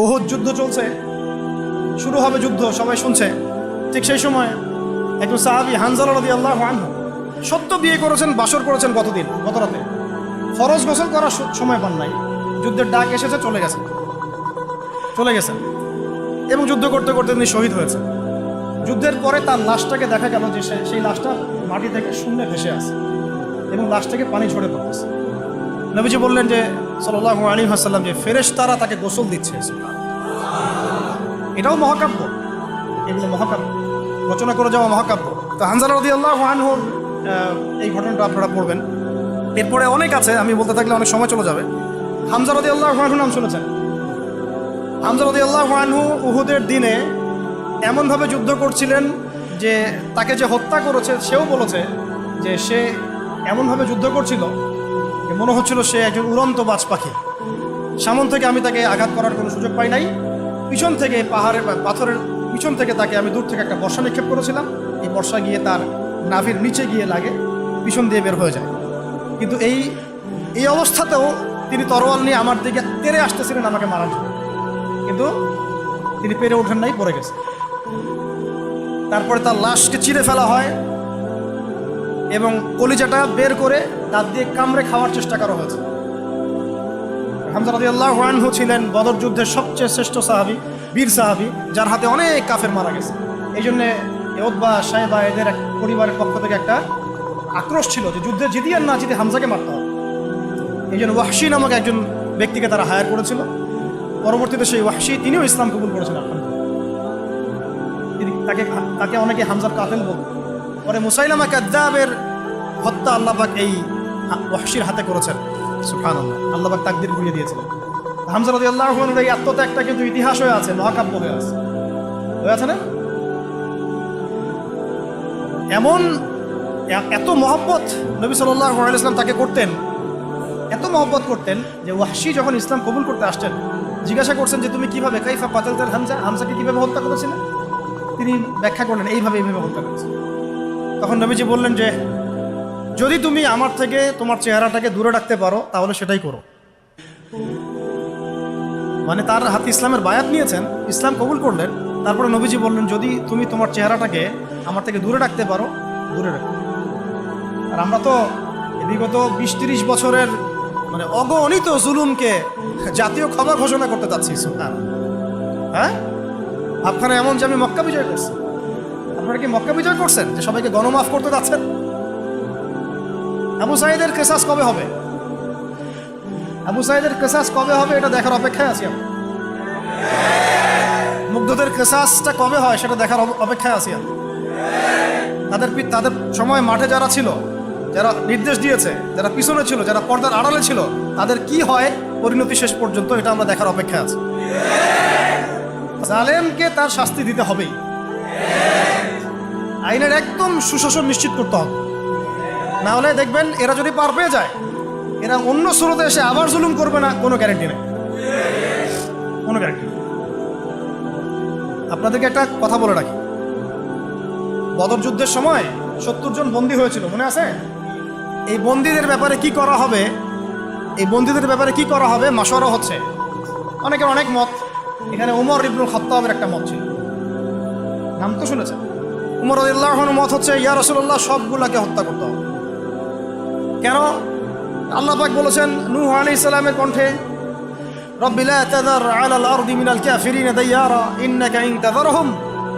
ওহুদ যুদ্ধ চলছে। শুরু হবে যুদ্ধ, সবাই শুনছে। ঠিক সেই সময় একজন সাহাবি হানজালা রদি আল্লাহ সত্য বিয়ে করেছেন, বাসর করেছেন গতদিন গত রাতে ফরজ গোসল করার সময় পান নাই। যুদ্ধের ডাক এসেছে, চলে গেছেন চলে গেছেন এবং যুদ্ধ করতে করতে তিনি শহীদ হয়েছেন। যুদ্ধের পরে তার লাশটাকে দেখা গেল যে সেই লাশটা মাটি থেকে শূন্যে ভেসে আছে এবং লাশটাকে পানি ঝরে পড়তেছে। নবীজি বললেন যে সাল্লাহ আলী হাসাল্লাম যে ফেরেশ তারা তাকে গোসল দিচ্ছে এটাও মহাকাব্য। এগুলো মহাকাব্য। রচনা করে যাওয়া মহাকাব্য। তো হানজালা রদি আল্লাহ আনহুর এই ঘটনাটা আপনারা পড়বেন। এরপরে অনেক আছে, আমি বলতে থাকলে অনেক সময় চলে যাবে। হামজা রদি আল্লাহ আনহু নাম শুনেছেন? হামজা রদি আল্লাহ আনহু উহুদের দিনে এমনভাবে যুদ্ধ করছিলেন যে, তাকে যে হত্যা করেছে, সেও বলেছে যে সে এমনভাবে যুদ্ধ করছিল মনে হচ্ছিল সে একজন উড়ন্ত বাজ পাখি। সামন থেকে আমি তাকে আঘাত করার কোনো সুযোগ পাই নাই। পিছন থেকে পাহাড়ের পাথরের পিছন থেকে তাকে আমি দূর থেকে একটা বর্ষা নিক্ষেপ করেছিলাম। এই বর্ষা গিয়ে তার নাভির নিচে গিয়ে লাগে, পিছন দিয়ে বের হয়ে যায়। কিন্তু এই এই অবস্থাতেও তিনি তরোয়াল নিয়ে আমার দিকে তেরে আসতেছিলেন, আমাকে মারার জন্য। কিন্তু তিনি পেরে ওঠেন নাই, পড়ে গেছে। তারপরে তার লাশকে চিরে ফেলা হয় এবং কলিজাটা বের করে দাঁত দিয়ে কামড়ে খাওয়ার চেষ্টা করা হয়েছে। আনহু ছিলেন বদর যুদ্ধের সবচেয়ে শ্রেষ্ঠ সাহাবী, বীর সাহাবী, যার হাতে অনেক কাফের মারা গেছে। এই জন্যে ওদবা সাহেবা এদের এক পরিবারের পক্ষ থেকে একটা আক্রোশ ছিল যে যুদ্ধে জিতি আর না জিতে হামজাকে মারতে হবে। এই জন্য ওয়াহশি নামক একজন ব্যক্তিকে তারা হায়ার করেছিল। পরবর্তীতে সেই ওয়াহশি তিনিও ইসলাম কবুল তিনি তাকে তাকে অনেকে হামজার কাতেল বলত পরে মুসাইলামা কাদ্দাবের হত্যা আল্লাহবাক এই ওয়াহশির হাতে করেছেন। সুফান আল্লাহ আল্লাহবাক তাকদির ঘুরিয়ে দিয়েছিলেন। হামজা রদি আল্লাহ এই আত্মত্যাগটা কিন্তু ইতিহাস হয়ে আছে, মহাকাব্য হয়ে আছে। হয়ে আছে না? এমন এত মহব্বত নবী সাল্লাহ ইসলাম তাকে করতেন, এত মহব্বত করতেন যে ওয়াহশি যখন ইসলাম কবুল করতে আসছেন, জিজ্ঞাসা করছেন যে তুমি কীভাবে কাইফা পাতালতের হামজা, হামজাকে কীভাবে হত্যা করেছিলেন তিনি ব্যাখ্যা করলেন, এইভাবে এইভাবে হত্যা করেছে। তখন নবীজি বললেন যে যদি তুমি আমার থেকে তোমার চেহারাটাকে দূরে রাখতে পারো, তাহলে সেটাই করো। মানে তার হাতে ইসলামের বায়াত নিয়েছেন, ইসলাম কবুল করলেন, তারপরে নবীজি বললেন, যদি তুমি তোমার চেহারাটাকে আমার থেকে দূরে রাখতে পারো, দূরে রাখো। আর আমরা তো বিগত বিশ তিরিশ বছরের মানে অগণিত জুলুমকে জাতীয় খবর ঘোষণা করতে চাচ্ছি হ্যাঁ? আপনারা এমন যে আমি মক্কা বিজয় করছি। আপনারা কি মক্কা বিজয় করছেন? যে সবাইকে গণমাফ করতে যাচ্ছেন আবু সাইদের কেসাস কবে হবে? আবু সাইদের কেসাস কবে হবে এটা দেখার অপেক্ষায় আছি আমি। মুগ্ধদের কেসাসটা কবে হয় সেটা দেখার অপেক্ষায় আছি আমি। তাদের তাদের সময় মাঠে যারা ছিল, যারা নির্দেশ দিয়েছে, যারা পিছনে ছিল, যারা পর্দার আড়ালে ছিল, তাদের কি হয়? পরিণতি শেষ পর্যন্ত এটা আমরা দেখার অপেক্ষায় আছি। জালেমকে তার শাস্তি দিতে হবেই। আইনের একদম সুশাসন নিশ্চিত করতে হবে। না হলে দেখবেন এরা যদি পার পেয়ে যায়, এরা অন্য স্রোতে এসে আবার জুলুম করবে না, কোনো গ্যারেন্টি নেই। কোনো গ্যারেন্টি আপনাদেরকে একটা কথা বলে রাখি। বদর যুদ্ধের সময় সত্তর জন বন্দী হয়েছিল, মনে আছে? এই বন্দীদের ব্যাপারে কি করা হবে, এই বন্দীদের ব্যাপারে কি করা হবে মাসরা হচ্ছে। অনেকের অনেক মত। এখানে উমর ইবনুল খত্তাবের একটা মত ছিল। নাম তো শুনেছেন? উমর আল্লাহর মত হচ্ছে, ইয়া রসুল্লাহ সবগুলাকে হত্যা করতে হবে। কেন? আল্লাপাক বলেছেন, নূহ আলি ইসলামের কণ্ঠে রব্বিলা তাদার আলাল আরদি মিনাল কাফিরিন দাইয়ারা, ইন্নাকা ইন তাদারহুম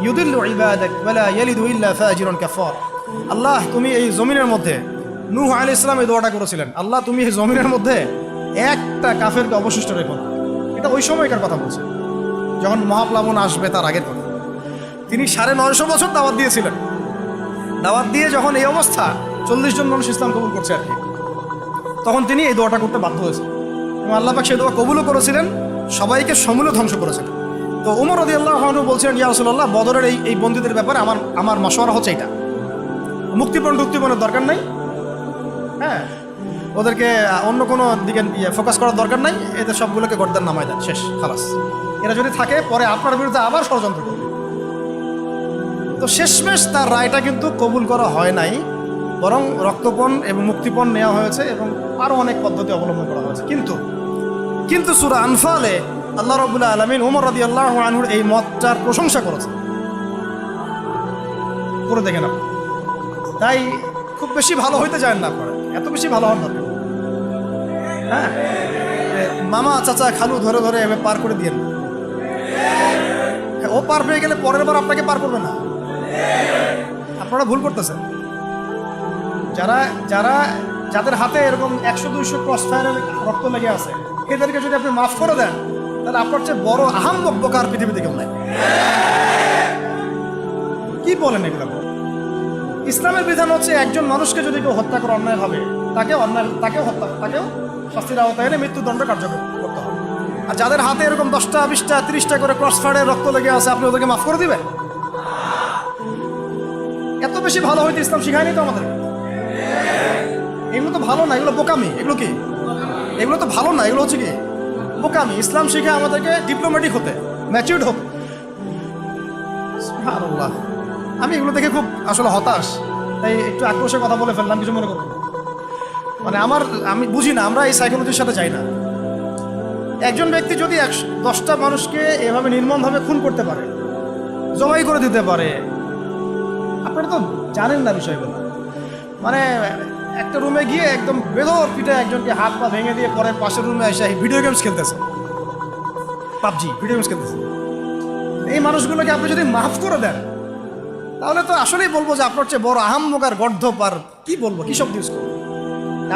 ইউদিল্লু ইবাদাক ওয়ালা ইয়ালিদু ইল্লা ফাজিরুন কাফার আল্লাহ, তুমি এই জমিনের মধ্যে, নূহ আলি ইসলাম এই দোয়াটা করেছিলেন। আল্লাহ, তুমি এই জমিনের মধ্যে একটা কাফেরকে অবশিষ্ট রেখো এটা ওই সময়কার কথা বলছে। যখন মহাপ্লাবন আসবে তার আগের কথা। তিনি সাড়ে নয়শো বছর দাওয়াত দিয়েছিলেন। দাওয়াত দিয়ে যখন এই অবস্থা চল্লিশ জন মানুষ ইসলাম কবুল করছে আর কি। তখন তিনি এই দোয়াটা করতে বাধ্য হয়েছেন। এবং আল্লাহ পাক সেই দোয়া কবুলও করেছিলেন, সবাইকে সমূলে ধ্বংস করেছেন। তো উমর রদি আল্লাহ বলছিলেন, ইয়া রসুল্লাহ বদরের এই এই বন্দীদের ব্যাপারে আমার আমার মশওয়ারা হচ্ছে এটা মুক্তিপণ টুক্তিপণের দরকার নাই। হ্যাঁ ওদেরকে অন্য কোনো দিকে ফোকাস করার দরকার নাই। এদের সবগুলোকে গর্দার নামায় দেন, শেষ, খালাস। এরা যদি থাকে, পরে আপনার বিরুদ্ধে আবার ষড়যন্ত্র করবে। তো শেষমেশ তার রায়টা কিন্তু কবুল করা হয় নাই। বরং রক্তপণ এবং মুক্তিপণ নেওয়া হয়েছে এবং আরও অনেক পদ্ধতি অবলম্বন করা হয়েছে। কিন্তু কিন্তু সুরা আনফালে আল্লাহ রবুল্লাহ আলমিন উমর রদি আল্লাহ আনহুর এই মতটার প্রশংসা করেছে করে দেখেন আপনি। তাই খুব বেশি ভালো হইতে চান না আপনারা। এত বেশি ভালো হন নেই। হ্যাঁ? মামা, চাচা, খালু ধরে ধরে এভাবে পার করে দিয়ে ও পার হয়ে গেলে পরের বার আপনাকে পার করবে না। আপনারা ভুল করতেছেন। যারা যারা, যাদের হাতে এরকম একশো, দুইশো ক্রস ফায়ারের রক্ত লেগে আছে, এদেরকে যদি আপনি মাফ করে দেন, তাহলে আপনার চেয়ে বড় আহাম বকবকার পৃথিবীতে কেউ নাই। কি বলেন এগুলো? ইসলামের বিধান হচ্ছে একজন মানুষকে যদি কেউ হত্যা করে অন্যায় হবে তাকে অন্যায়, তাকেও হত্যা, তাকেও শাস্তির আওতায় এনে মৃত্যুদণ্ড কার্যকর করতে হবে। আর যাদের হাতে এরকম দশটা, বিশটা, তিরিশটা করে ক্রস ফায়ারের রক্ত লেগে আছে, আপনি ওদেরকে মাফ করে দিবেন? এত বেশি ভালো হইতে ইসলাম শিখায়নি তো আমাদের। এগুলো তো ভালো না, এগুলো বোকামি। এগুলো কি? এগুলো তো ভালো না, এগুলো হচ্ছে কি? বোকামি। ইসলাম শিখে আমাদেরকে ডিপ্লোম্যাটিক হতে ম্যাচিউর্ড সুবহানাল্লাহ। আমি এগুলো দেখে খুব আসলে হতাশ। তাই একটু আক্রোশে কথা বলে ফেললাম, কিছু মনে করব মানে আমার, আমি বুঝি না, আমরা এই সাইকোলজির সাথে যাই না। একজন ব্যক্তি যদি একশো দশটা মানুষকে এভাবে নির্মমভাবে খুন করতে পারে, জবাই করে দিতে পারে, আপনারা তো জানেন না বিষয়গুলো। মানে একটা রুমে গিয়ে একদম বেদর পিঠে একজনকে হাত পা ভেঙে দিয়ে পরে পাশের রুমে এসে ভিডিও গেমস খেলতেছে। পাবজি ভিডিও গেমস খেলতেছে। এই মানুষগুলোকে আপনি যদি মাফ করে দেন, তাহলে তো আসলেই বলব যে আপনার চেয়ে বড় আহাম্মকার গর্ধপ আর কি বলব, কি শব্দ ইউজ করব?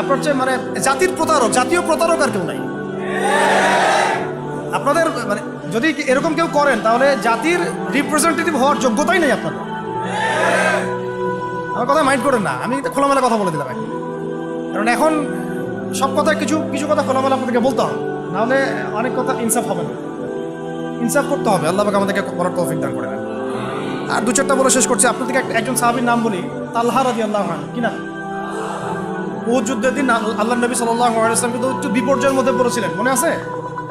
আপনার চেয়ে মানে জাতির প্রতারক, জাতীয় প্রতারক আর কেউ নাই। আপনাদের মানে যদি এরকম কেউ করেন, তাহলে জাতির রিপ্রেজেন্টেটিভ হওয়ার যোগ্যতাই নেই আপনাদের। আমার কথা মাইন্ড করেন না। আমি খোলামেলা কথা বলে দিলাম। কারণ এখন সব কথা কিছু কিছু কথা খোলামেলা আপনাদেরকে বলতে হবে। নাহলে অনেক কথা ইনসাফ হবে না। ইনসাফ করতে হবে। আল্লাহ পাক আমাদেরকে করার তৌফিক দান করে দেন। আর দু চারটা বলে শেষ করছি। আপনাদেরকে একজন সাহাবীর নাম বলি, তাল্হা রাজি আল্লাহ কি নাম? ও যুদ্ধের দিন আল- আল্লাহ নবী সাল্লাম কিন্তু একটু বিপর্যয়ের মধ্যে পড়েছিলেন। মনে আছে?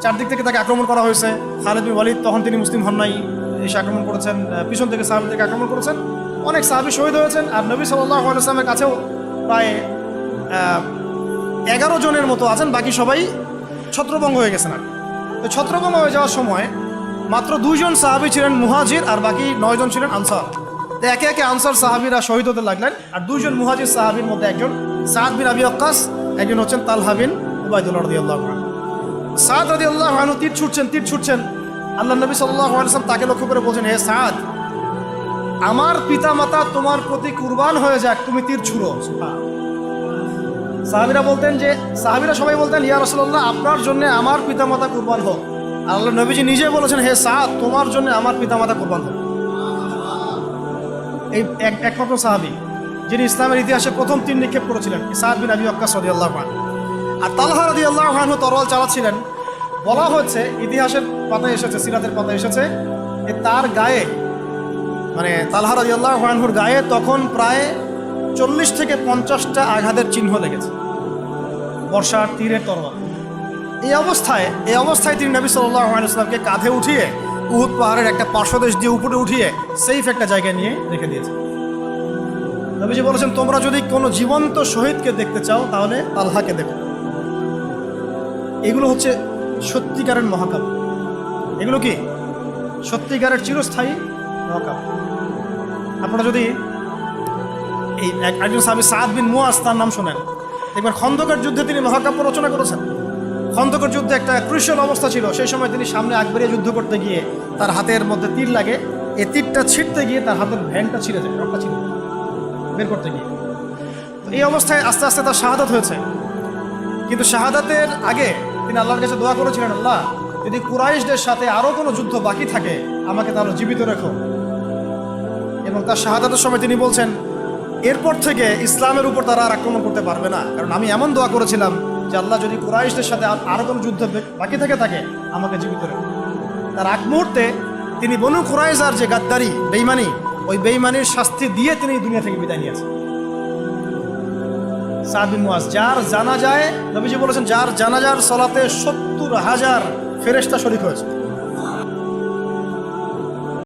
চারদিক থেকে তাকে আক্রমণ করা হয়েছে। খালেদ বিন ওয়ালিদ তখন তিনি মুসলিম হন নাই। এসে আক্রমণ করেছেন। পিছন থেকে সাহাবি থেকে আক্রমণ করেছেন। অনেক সাহাবি শহীদ হয়েছেন আর নবী আলাইসলামের কাছেও প্রায় এগারো জনের মতো আছেন, বাকি সবাই ছত্রভঙ্গ হয়ে গেছেন আর তো ছত্রভঙ্গ হয়ে যাওয়ার সময় মাত্র দুইজন সাহাবি ছিলেন মুহাজির আর বাকি নয়জন ছিলেন আনসার। তো একে একে আনসার সাহাবিরা শহীদ হতে লাগলেন আর দুইজন মুহাজির সাহাবির মধ্যে একজন সাদ বিন আবি আক্কাস একজন হচ্ছেন তালহা বিন উবাইদুল্লাহ রদি আল্লাহ সাদ রদি আল্লাহ তীর ছুটছেন তীর ছুটছেন। আল্লাহ নবী সাল্লাহ আলাইসলাম তাকে লক্ষ্য করে বলছেন, হে সাদ আমার পিতা মাতা তোমার প্রতি কুরবান হয়ে যাক, তুমি তীর ছুড়ো। সাহাবিরা বলতেন যে, সাহাবিরা সবাই বলতেন, ইয়া রসল্লাহ আপনার জন্য আমার পিতামাতা কুরবান হোক। আল্লাহ নবীজি নিজে বলেছেন, হে সাদ তোমার জন্য আমার পিতামাতা কুরবান হোক। এই এক একমাত্র সাহাবি, যিনি ইসলামের ইতিহাসে প্রথম তিন নিক্ষেপ করেছিলেন, সাদ বিন আবি আক্কাস রদি আল্লাহ আর তালহা রদি আল্লাহ খানহু তরোয়াল চালাচ্ছিলেন। বলা হচ্ছে ইতিহাসের পাতায় এসেছে, সিরাতের পাতায় এসেছে, যে তার গায়ে মানে তালহা রাজি আল্লাহ গায়ে তখন প্রায় চল্লিশ থেকে পঞ্চাশটা আঘাতের চিহ্ন লেগেছে। বর্ষার তীরের তরোয়াল। এই অবস্থায় এই অবস্থায় তিনি নবী সাল্লাহ আলাইসলামকে কাঁধে উঠিয়ে উহুদ পাহাড়ের একটা পার্শ্বদেশ দিয়ে উপরে উঠিয়ে সেইফ একটা জায়গায় নিয়ে রেখে দিয়েছে নবীজি বলেছেন, তোমরা যদি কোনো জীবন্ত শহীদকে দেখতে চাও, তাহলে তালহাকে দেখো। এগুলো হচ্ছে সত্যিকারের মহাকাব্য। এগুলো কি? সত্যিকারের চিরস্থায়ী মহাকাব্য আপনারা যদি এই এক- একজন সাহাবি সাদ বিন মুয়াজ, তার নাম শোনেন। দেখবেন খন্দকের যুদ্ধে তিনি মহাকাব্য রচনা করেছেন। খন্দকের যুদ্ধে একটা ক্রুশিয়াল অবস্থা ছিল। সেই সময় তিনি সামনে আকবরিয়া যুদ্ধ করতে গিয়ে তার হাতের মধ্যে তীর লাগে। এই তীরটা ছিঁড়তে গিয়ে তার হাতের ভ্যানটা ছিঁড়ে যায় রক্তটা ছিঁড়ে বের করতে গিয়ে। তো এই অবস্থায় আস্তে আস্তে তার শাহাদাত হয়েছে। কিন্তু শাহাদাতের আগে তিনি আল্লাহর কাছে দোয়া করেছিলেন, আল্লাহ, যদি কুরাইশদের সাথে আরও কোনো যুদ্ধ বাকি থাকে, আমাকে তাহলে জীবিত রেখো। এবং তার শাহাদাতের সময় তিনি বলছেন, এরপর থেকে ইসলামের উপর তারা আর আক্রমণ করতে পারবে না। কারণ আমি এমন দোয়া করেছিলাম যে আল্লাহ যদি কুরাইশদের সাথে আর- কোনো যুদ্ধ বাকি থেকে থাকে, আমাকে জীবিত রেখো। তার আগ মুহূর্তে তিনি বনু কুরাইজার যে গাদ্দারি বেইমানি ওই বেইমানির শাস্তি দিয়ে তিনি দুনিয়া থেকে বিদায় নিয়েছেন। যার জানা যায় নবীজি বলেছেন, যার জানাজার সলাতে সত্তর হাজার ফেরেশতা শরিক হয়েছে।